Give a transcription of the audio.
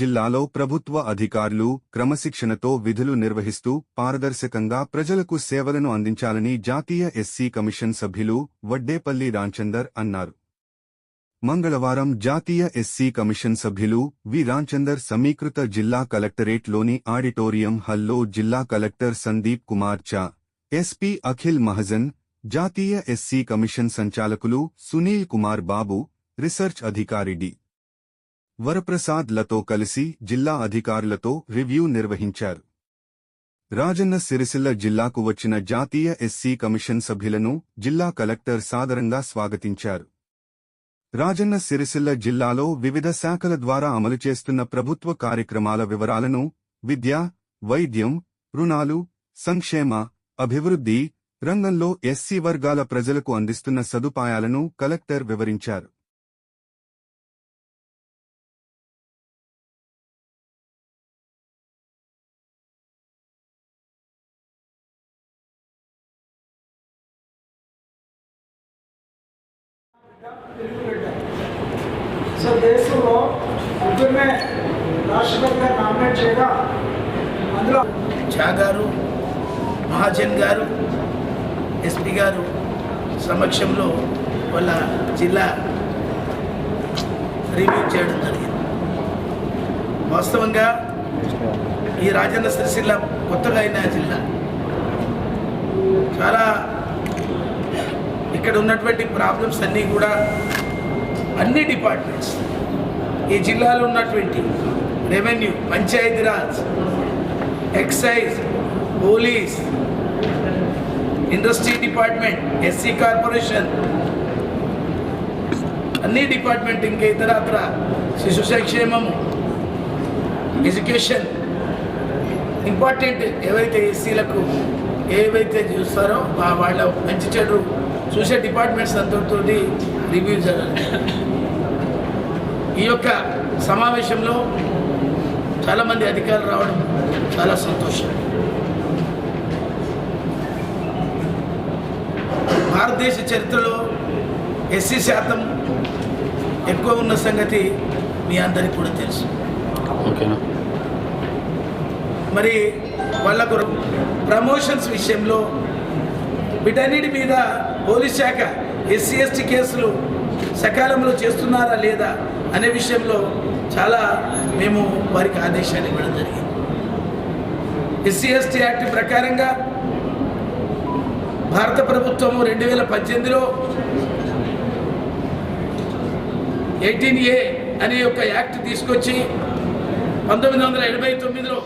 జిల్లాలో ప్రభుత్వ అధికారులు క్రమశిక్షణతో విధులు నిర్వహిస్తూ పారదర్శకంగా ప్రజలకు సేవలను అందించాలని జాతీయ ఎస్సీ కమిషన్ సభ్యులు వడ్డేపల్లి రాంచందర్ అన్నారు. మంగళవారం జాతీయ ఎస్సీ కమిషన్ సభ్యులు వి. రాంచందర్ సమీకృత జిల్లా కలెక్టరేట్లోని ఆడిటోరియం హల్లో జిల్లా కలెక్టర్ సందీప్ కుమార్ చా ఎస్పీ అఖిల్ మహజన్ జాతీయ ఎస్సీ కమిషన్ సంచాలకులు సునీల్ కుమార్ బాబు రీసెర్చ్ అధికారి డి. వరప్రసాద్లతో కలిసి జిల్లా అధికారులతో రివ్యూ నిర్వహించారు. రాజన్న సిరిసిల్ల జిల్లాకు వచ్చిన జాతీయ ఎస్సీ కమిషన్ సభ్యులను జిల్లా కలెక్టర్ సాదరంగా స్వాగతించారు. రాజన్న సిరిసిల్ల జిల్లాలో వివిధ శాఖల ద్వారా అమలు చేస్తున్న ప్రభుత్వ కార్యక్రమాల వివరాలను విద్య వైద్యం రుణాలు సంక్షేమ అభివృద్ధి రంగంలో ఎస్సీ వర్గాల ప్రజలకు అందిస్తున్న సదుపాయాలను కలెక్టర్ వివరించారు. సో దేశంలో ముగ్గురినే రాష్ట్రపతిగా నామినేట్ చేయగా అందులో ఝా గారు మహాజన్ గారు ఎస్పీ గారు సమక్షంలో వాళ్ళ జిల్లా రివ్యూ చేయడం జరిగింది. వాస్తవంగా ఈ రాజన్న సిరిసిల్ల కొత్తగా అయిన జిల్లా. చాలా ఇక్కడ ఉన్నటువంటి ప్రాబ్లమ్స్ అన్నీ కూడా అన్ని డిపార్ట్మెంట్స్ ఈ జిల్లాలో ఉన్నటువంటి revenue Panchayati Raj excise police industry department SC corporation అన్ని డిపార్ట్మెంట్ ఇంకా ఇతరత్ర శిశు సంక్షేమము ఎడ్యుకేషన్ ఇంపార్టెంట్ ఏవైతే ఎస్సీలకు ఏవైతే చూస్తారో వాళ్ళ మంచి చెడు చూసే డిపార్ట్మెంట్స్ అందరితో రివ్యూ జరగాలి. ఈ యొక్క సమావేశంలో చాలామంది అధికారులు రావడం చాలా సంతోషం. భారతదేశ చరిత్రలో ఎస్సీ శాతం ఎక్కువ ఉన్న సంగతి మీ అందరికీ కూడా తెలుసు. ఓకేనా? మరి వాళ్ళకు ప్రమోషన్స్ విషయంలో వీటన్నిటి మీద పోలీస్ శాఖ ఎస్సీ ఎస్టీ కేసులు సకాలంలో చేస్తున్నారా లేదా అనే విషయంలో చాలా మేము వారికి ఆదేశాలు ఇవ్వడం జరిగింది. ఎస్సీ ఎస్టీ యాక్ట్ ప్రకారంగా భారత ప్రభుత్వం రెండు వేల పద్దెనిమిదిలో ఎయిటీన్ ఏ అనే ఒక యాక్ట్ తీసుకొచ్చి పంతొమ్మిది వందల ఎనభై తొమ్మిదిలో